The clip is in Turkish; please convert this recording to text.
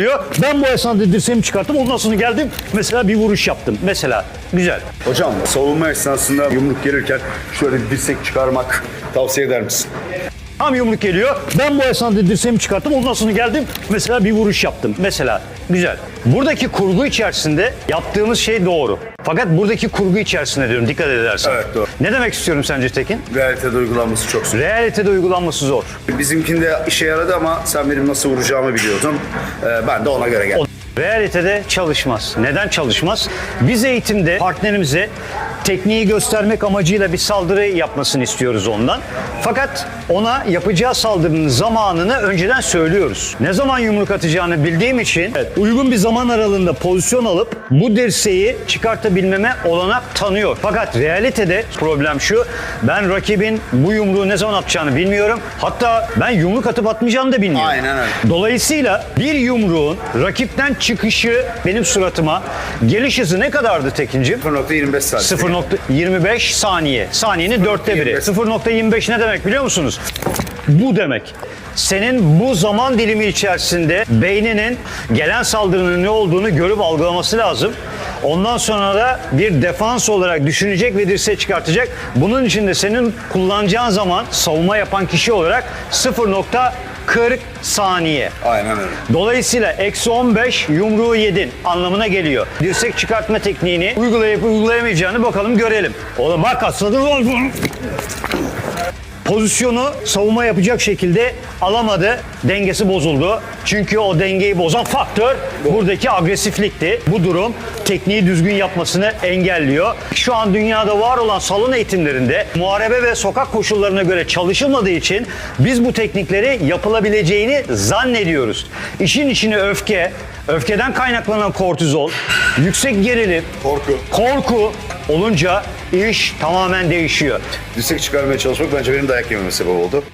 diyor. Ben bu esnada dirseğimi çıkarttım. Ondan sonra geldim. Mesela bir vuruş yaptım. Mesela. Güzel. Hocam savunma esnasında yumruk gelirken şöyle dirsek çıkarmak tavsiye eder misin? Tam yumruk geliyor. Ben bu esnada dirseğimi çıkarttım. Ondan sonra geldim. Mesela bir vuruş yaptım. Mesela. Güzel. Buradaki kurgu içerisinde yaptığımız şey doğru. Fakat buradaki kurgu içerisinde diyorum dikkat edersen. Evet, doğru. Ne demek istiyorum sence Tekin? Realitede uygulanması çok zor. Realitede uygulanması zor. Bizimkinde işe yaradı ama sen benim nasıl vuracağımı biliyordun. Ee, ben de ona göre geldim. Realitede çalışmaz. Neden çalışmaz? Biz eğitimde partnerimize tekniği göstermek amacıyla bir saldırı yapmasını istiyoruz ondan. Fakat ona yapacağı saldırının zamanını önceden söylüyoruz. Ne zaman yumruk atacağını bildiğim için evet, uygun bir zaman aralığında pozisyon alıp bu dirseği çıkartabilmeme olanak tanıyor. Fakat realitede problem şu. Ben rakibin bu yumruğu ne zaman atacağını bilmiyorum. Hatta ben yumruk atıp atmayacağını da bilmiyorum. Aynen öyle. Dolayısıyla bir yumruğun rakipten çıkışı benim suratıma geliş hızı ne kadardı Tekin'cim? 0.25 saat. 0.25 saniye. Saniyenin dörtte biri. 0.25 ne demek biliyor musunuz? Bu demek. Senin bu zaman dilimi içerisinde beyninin gelen saldırının ne olduğunu görüp algılaması lazım. Ondan sonra da bir defans olarak düşünecek ve dirseği çıkartacak. Bunun için de senin kullanacağın zaman savunma yapan kişi olarak 0.40 saniye. Aynen öyle. Dolayısıyla eksi 15 yumruğu yedin anlamına geliyor. Dirsek çıkartma tekniğini uygulayıp uygulayamayacağını bakalım görelim. Oğlum bak aslında Pozisyonu savunma yapacak şekilde alamadı. Dengesi bozuldu. Çünkü o dengeyi bozan faktör buradaki agresiflikti. Bu durum tekniği düzgün yapmasını engelliyor. Şu an dünyada var olan salon eğitimlerinde muharebe ve sokak koşullarına göre çalışılmadığı için biz bu teknikleri yapılabileceğini zannediyoruz. İşin içine öfke, öfkeden kaynaklanan kortizol, yüksek gerilim, Korku. korku olunca iş tamamen değişiyor. Dirsek çıkarmaya çalışmak bence benim dayak yememe sebep oldu.